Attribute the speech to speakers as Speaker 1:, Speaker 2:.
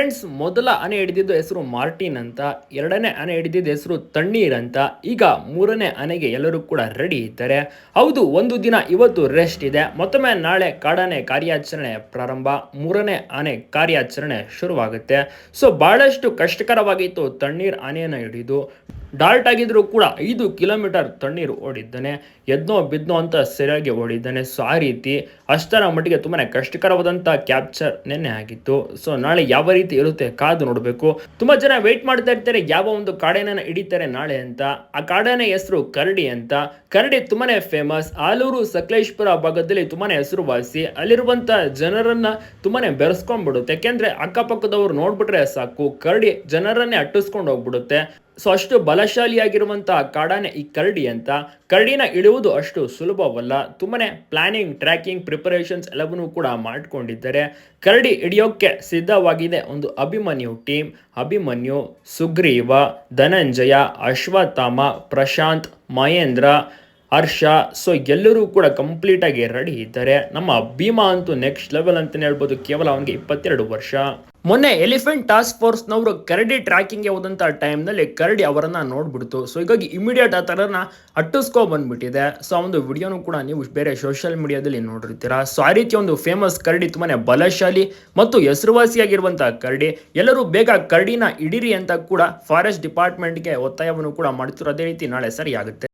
Speaker 1: Friends, ಮೊದಲ ಆನೆ ಹಿಡಿದಿದ್ದು ಹೆಸರು ಮಾರ್ಟಿನ್ ಅಂತ, ಎರಡನೇ ಆನೆ ಹಿಡಿದಿದ್ದ ಹೆಸರು ತಣ್ಣೀರ್ ಅಂತ. ಈಗ ಮೂರನೇ ಆನೆಗೆ ಎಲ್ಲರೂ ಕೂಡ ರೆಡಿ ಇದ್ದಾರೆ. ಹೌದು, ಒಂದು ದಿನ ಇವತ್ತು ರೆಸ್ಟ್ ಇದೆ. ಮತ್ತೊಮ್ಮೆ ನಾಳೆ ಕಾಡಾನೆ ಕಾರ್ಯಾಚರಣೆ ಪ್ರಾರಂಭ. ಮೂರನೇ ಆನೆ ಕಾರ್ಯಾಚರಣೆ ಶುರುವಾಗುತ್ತೆ. ಸೊ ಬಹಳಷ್ಟು ಕಷ್ಟಕರವಾಗಿತ್ತು ತಣ್ಣೀರ್ ಆನೆಯನ್ನು ಹಿಡಿದು. ಡಾಲ್ಟ್ ಆಗಿದ್ರು ಕೂಡ ಐದು ಕಿಲೋಮೀಟರ್ ತಣ್ಣೀರು ಓಡಿದ್ದಾನೆ. ಎದ್ನೋ ಬಿದ್ನೋ ಅಂತ ಸರಿಯಾಗಿ ಓಡಿದ್ದಾನೆ. ಸೊ ಆ ರೀತಿ ಅಷ್ಟರ ಮಟ್ಟಿಗೆ ತುಂಬಾ ಕಷ್ಟಕರವಾದಂಥ ಕ್ಯಾಪ್ಚರ್ ನಿನ್ನೆ ಆಗಿತ್ತು. ಸೊ ನಾಳೆ ಯಾವ ರೀತಿ ಇರುತ್ತೆ ಕಾದು ನೋಡಬೇಕು. ತುಂಬ ಜನ ವೆಯ್ಟ್ ಮಾಡ್ತಾ ಇರ್ತಾರೆ, ಯಾವ ಒಂದು ಕಾಡೇನ ಹಿಡಿತಾರೆ ನಾಳೆ ಅಂತ. ಆ ಕಾಡೇನ ಹೆಸರು ಕರಡಿ ಅಂತ. ಕರಡಿ ತುಂಬಾನೇ ಫೇಮಸ್ ಆಲೂರು ಸಕಲೇಶ್ಪುರ ಭಾಗದಲ್ಲಿ ತುಂಬಾನೇ ಹೆಸರುವಾಸಿ. ಅಲ್ಲಿರುವಂಥ ಜನರನ್ನ ತುಂಬಾನೇ ಬೆರೆಸ್ಕೊಂಡ್ಬಿಡುತ್ತೆ. ಯಾಕೆಂದ್ರೆ ಅಕ್ಕಪಕ್ಕದವ್ರು ನೋಡ್ಬಿಟ್ರೆ ಸಾಕು, ಕರಡಿ ಜನರನ್ನೇ ಅಟ್ಟಿಸ್ಕೊಂಡು ಹೋಗ್ಬಿಡುತ್ತೆ. ಸೊ ಅಷ್ಟು ಬಲಶಾಲಿಯಾಗಿರುವಂಥ ಕಾಡಾನೆ ಈ ಕರಡಿ ಅಂತ. ಕರಡಿನ ಇಳುವುದು ಅಷ್ಟು ಸುಲಭವಲ್ಲ. ತುಂಬನೇ ಪ್ಲಾನಿಂಗ್ ಟ್ರ್ಯಾಕಿಂಗ್ ಪ್ರಿಪರೇಷನ್ಸ್ ಎಲ್ಲವನ್ನೂ ಕೂಡ ಮಾಡಿಕೊಂಡಿದ್ದಾರೆ. ಕರಡಿ ಹಿಡಿಯೋಕ್ಕೆ ಸಿದ್ಧವಾಗಿದೆ ಒಂದು ಅಭಿಮನ್ಯು ಟೀಮ್ ಅಭಿಮನ್ಯು, ಸುಗ್ರೀವ, ಧನಂಜಯ, ಅಶ್ವತ್ಥಾಮ, ಪ್ರಶಾಂತ್, ಮಹೇಂದ್ರ, ಹರ್ಷ. ಸೊ ಎಲ್ಲರೂ ಕೂಡ ಕಂಪ್ಲೀಟಾಗಿ ರೆಡಿ ಇದ್ದಾರೆ. ನಮ್ಮ ಭೀಮಾ ಅಂತೂ ನೆಕ್ಸ್ಟ್ ಲೆವೆಲ್ ಅಂತಲೇ ಹೇಳ್ಬೋದು. ಕೇವಲ ಅವನಿಗೆ ಇಪ್ಪತ್ತೆರಡು ವರ್ಷ. ಮೊನ್ನೆ ಎಲಿಫೆಂಟ್ ಟಾಸ್ಕ್ ಫೋರ್ಸ್ನವರು ಕರಡಿ ಟ್ರ್ಯಾಕಿಂಗ್ಗೆ ಹೋದಂಥ ಟೈಮ್ನಲ್ಲಿ ಕರಡಿ ಅವರನ್ನ ನೋಡ್ಬಿಡ್ತು. ಸೊ, ಹೀಗಾಗಿ ಇಮಿಡಿಯೇಟ್ ಆ ಥರನ ಅಟ್ಟಿಸ್ಕೊ ಬಂದ್ಬಿಟ್ಟಿದೆ. ಸೊ ಒಂದು ವಿಡಿಯೋನು ಕೂಡ ನೀವು ಬೇರೆ ಸೋಷಿಯಲ್ ಮೀಡಿಯಾದಲ್ಲಿ ನೋಡಿರ್ತೀರಾ. ಸೊ, ಆ ರೀತಿ ಒಂದು ಫೇಮಸ್ ಕರಡಿ ತುಂಬಾನೇ ಬಲಶಾಲಿ ಮತ್ತು ಹೆಸರುವಾಸಿಯಾಗಿರುವಂಥ ಕರಡಿ. ಎಲ್ಲರೂ ಬೇಗ ಕರಡಿನ ಹಿಡೀರಿ ಅಂತ ಕೂಡ ಫಾರೆಸ್ಟ್ ಡಿಪಾರ್ಟ್ಮೆಂಟ್ಗೆ ಒತ್ತಾಯವನ್ನು ಕೂಡ ಮಾಡ್ತಿರೋ ಅದೇ ರೀತಿ ನಾಳೆ ಸರಿಯಾಗುತ್ತೆ.